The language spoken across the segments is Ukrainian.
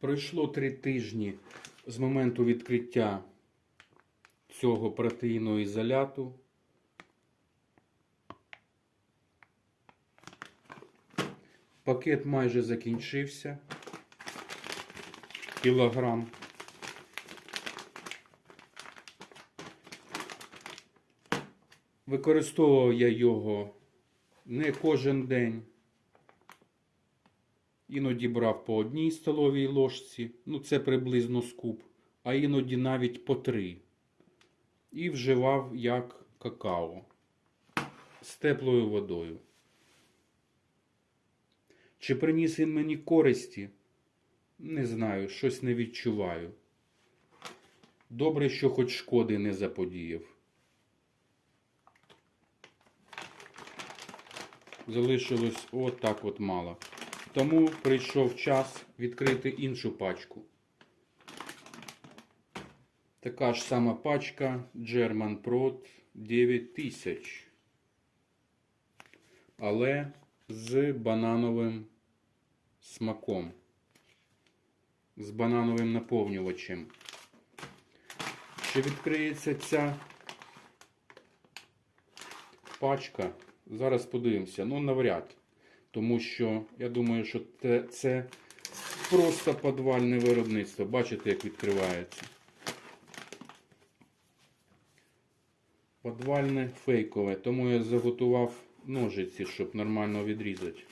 Пройшло три тижні з моменту відкриття цього протеїнового ізоляту. Пакет майже закінчився. Кілограм. Використовував я його не кожен день. Іноді брав по одній столовій ложці, ну це приблизно скуп, а іноді навіть по три. І вживав як какао з теплою водою. Чи приніс він мені користі? Не знаю, щось не відчуваю. Добре, що хоч шкоди не заподіяв. Залишилось отак от мало. Тому прийшов час відкрити іншу пачку. Така ж сама пачка German Prot 9000. Але з банановим смаком. З банановим наповнювачем. Чи відкриється ця пачка? Зараз подивимося. Ну, навряд. Тому що я думаю, що це просто подвальне виробництво. Бачите, як відкривається. Подвальне фейкове. Тому я заготував ножиці, щоб нормально відрізати.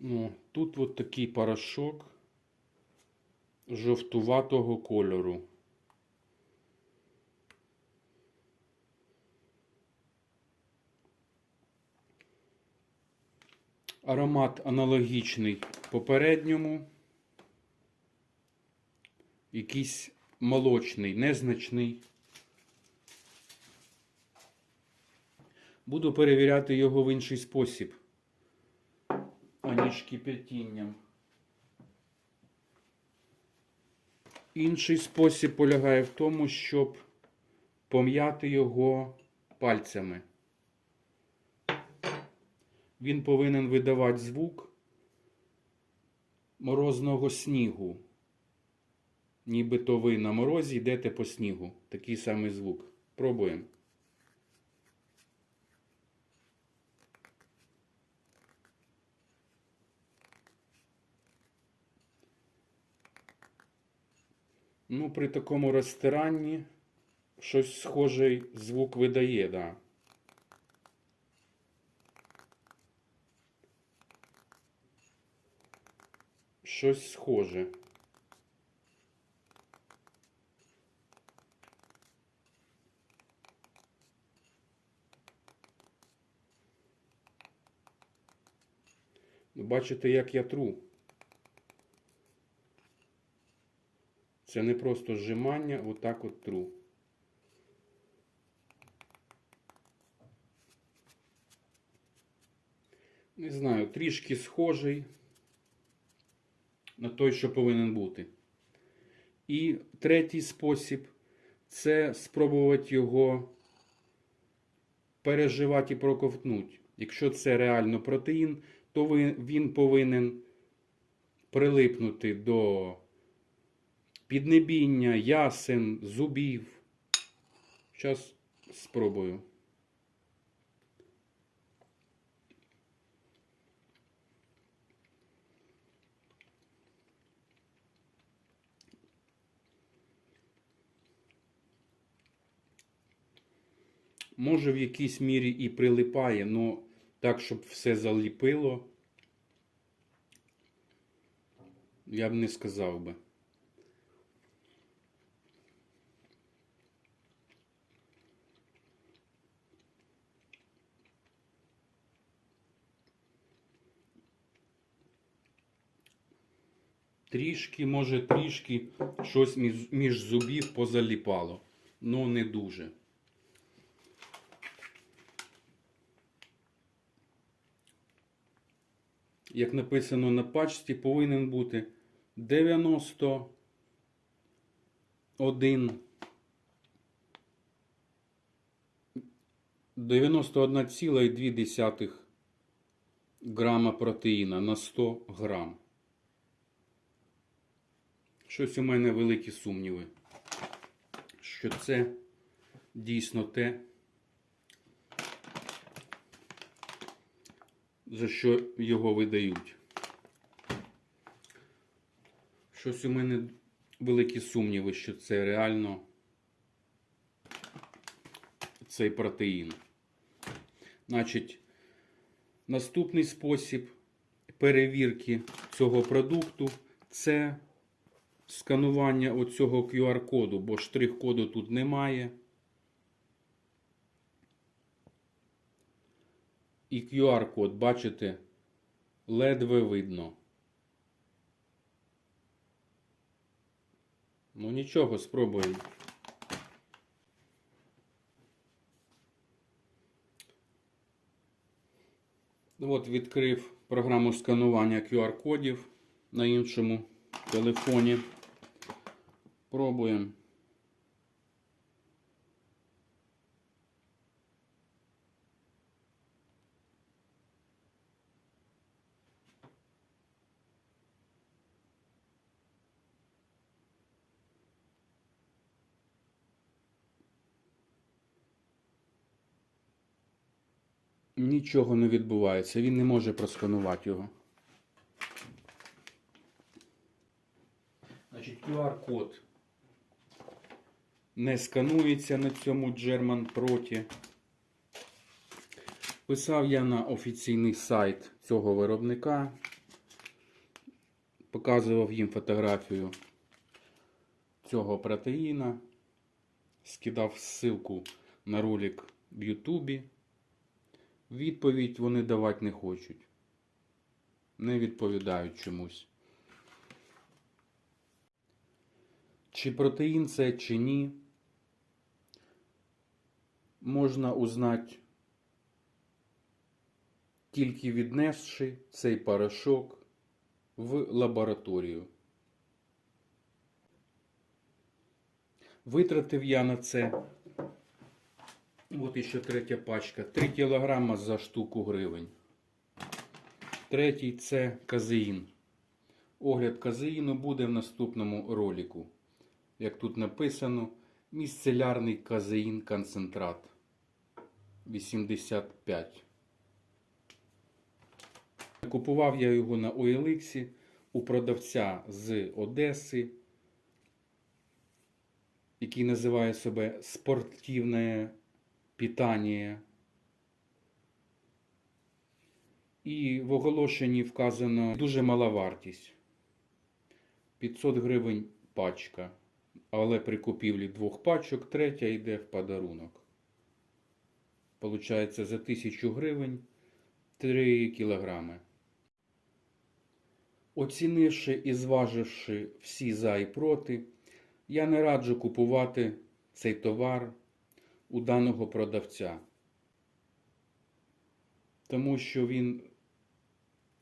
Ну, тут от такий порошок жовтуватого кольору. Аромат аналогічний попередньому. Якийсь молочний, незначний. Буду перевіряти його в інший спосіб аніж кипятінням. Інший спосіб полягає в тому, щоб пом'яти його пальцями. Він повинен видавати звук морозного снігу. Нібито ви на морозі йдете по снігу. Такий самий звук. Пробуємо. Ну, при такому розтиранні щось схожий звук видає, да. Щось схоже. Ну, Бачите, як я тру. Це не просто зжимання, отак от тру. Не знаю, трішки схожий на той, що повинен бути. І третій спосіб це спробувати його переживати і проковтнути. Якщо це реально протеїн, то він повинен прилипнути до піднебіння, ясен, зубів. Зараз спробую. Може, в якійсь мірі і прилипає, але так, щоб все заліпило, я б не сказав би. Трішки, може, трішки щось між, між зубів позаліпало. Ну, не дуже. Як написано на пачці, повинен бути 90 91 91,2 грама протеїна на 100 грам. Щось у мене великі сумніви, що це дійсно те, за що його видають. Щось у мене великі сумніви, що це реально цей протеїн. Значить, наступний спосіб перевірки цього продукту це сканування оцього QR-коду, бо штрих-коду тут немає. І QR-код, бачите, ледве видно. Ну нічого, спробуємо. От відкрив програму сканування QR-кодів на іншому телефоні. Пробуємо. Нічого не відбувається, він не може просканувати його. Значить, QR-код не сканується на цьому German Proті. Писав я на офіційний сайт цього виробника. Показував їм фотографію цього протеїна. Скидав ссылку на ролик в Ютубі. Відповідь вони давати не хочуть. Не відповідають чомусь. Чи протеїн це, чи ні, можна узнати тільки віднесши цей порошок в лабораторію. Витратив я на це От іще третя пачка. 3 кілограма за штуку гривень. Третій це казеїн. Огляд казеїну буде в наступному ролику. Як тут написано, місцелярний казеїн концентрат 85. Купував я його на OLX у продавця з Одеси, який називає себе спортивне питання. І в оголошенні вказано дуже мала вартість. 500 гривень пачка. Але при купівлі двох пачок третя йде в подарунок. Получається за 1000 гривень 3 кілограми. Оцінивши і зваживши всі за і проти, я не раджу купувати цей товар у даного продавця, тому що він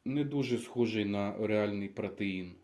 не дуже схожий на реальний протеїн.